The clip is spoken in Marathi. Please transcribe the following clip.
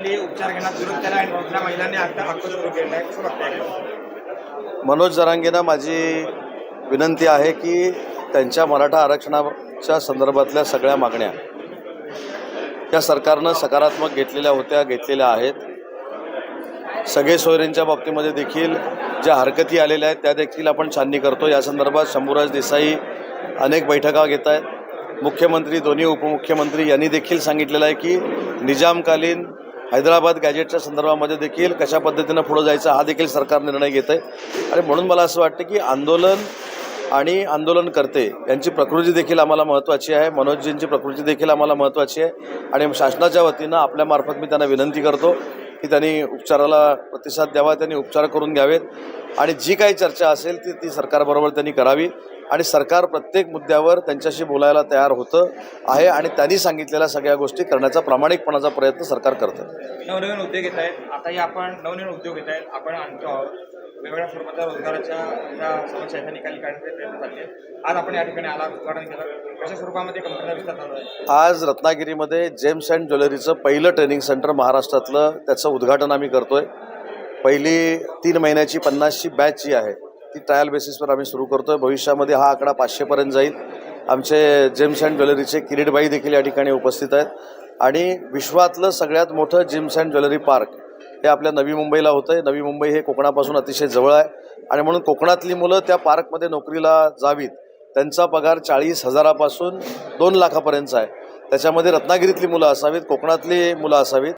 उपचार विरोध केला आणि महिलांनी आता सुरू केला आहे. मनोज जरांगेंना माझी विनंती आहे की त्यांच्या मराठा आरक्षणाच्या संदर्भातल्या सगळ्या मागण्या त्या सरकारनं सकारात्मक घेतलेल्या होत्या घेतलेल्या आहेत. सगळे सोयरींच्या बाबतीमध्ये देखील ज्या हरकती आलेल्या आहेत त्या देखील आपण छाननी करतो. या संदर्भात शंभूराज देसाई अनेक बैठका घेत आहेत. मुख्यमंत्री दोन्ही उपमुख्यमंत्री यांनी देखील सांगितलेलं आहे की निजामकालीन हैदराबाद गॅजेटच्या संदर्भामध्ये देखील कशा पद्धतीनं पुढं जायचं हा देखील सरकार निर्णय घेत आहे आणि म्हणून मला असं वाटतं की आंदोलन आणि आंदोलनकर्ते यांची प्रकृती देखील आम्हाला महत्त्वाची आहे. मनोजजींची प्रकृती देखील आम्हाला महत्त्वाची आहे. आणि शासनाच्या वतीनं आपल्यामार्फत मी त्यांना विनंती करतो की त्यांनी उपचाराला प्रतिसाद द्यावा त्यांनी उपचार करून घ्यावेत. आणि जी काही चर्चा असेल ती ती सरकारबरोबर त्यांनी करावी. आणि सरकार प्रत्येक मुद्द्यावर त्यांच्याशी बोलायला तयार होतं आहे आणि त्यांनी सांगितलेल्या सगळ्या गोष्टी करण्याचा प्रामाणिकपणाचा प्रयत्न सरकार करतं. नवनवीन उद्योग घेत आहेत. आताही आपण नवनवीन उद्योग घेत आहेत. आपण आणतो आहोत. वेगवेगळ्या स्वरूपाच्या रोजगाराच्या ज्या समस्या आहेत निकाली काढण्याचे प्रयत्न चालले. आज आपण या ठिकाणी आला उद्घाटन केलं. कशा स्वरूपामध्ये कंपनीचा विस्तार चालू आहे आज रत्नागिरीमध्ये जेम्स अँड ज्वेलरीचं पहिलं ट्रेनिंग सेंटर महाराष्ट्रातलं त्याचं उद्घाटन आम्ही करतोय. पहिली तीन महिन्याची पन्नासची बॅच जी आहे ती ट्रायल बेसिसवर आम्ही सुरू करतोय. भविष्यामध्ये हा आकडा पाचशेपर्यंत जाईल. आमचे जेम्स अँड ज्वेलरीचे किरीटबाई देखील या ठिकाणी उपस्थित आहेत. आणि विश्वातलं सगळ्यात मोठं जेम्स अँड ज्वेलरी पार्क हे आपल्या नवी मुंबईला होतं आहे नवी मुंबई हे कोकणापासून अतिशय जवळ आहे. आणि म्हणून कोकणातली मुलं त्या पार्कमध्ये नोकरीला जावीत. त्यांचा पगार चाळीस हजारापासून दोन लाखापर्यंतचा आहे. त्याच्यामध्ये रत्नागिरीतली मुलं असावीत कोकणातली मुलं असावीत.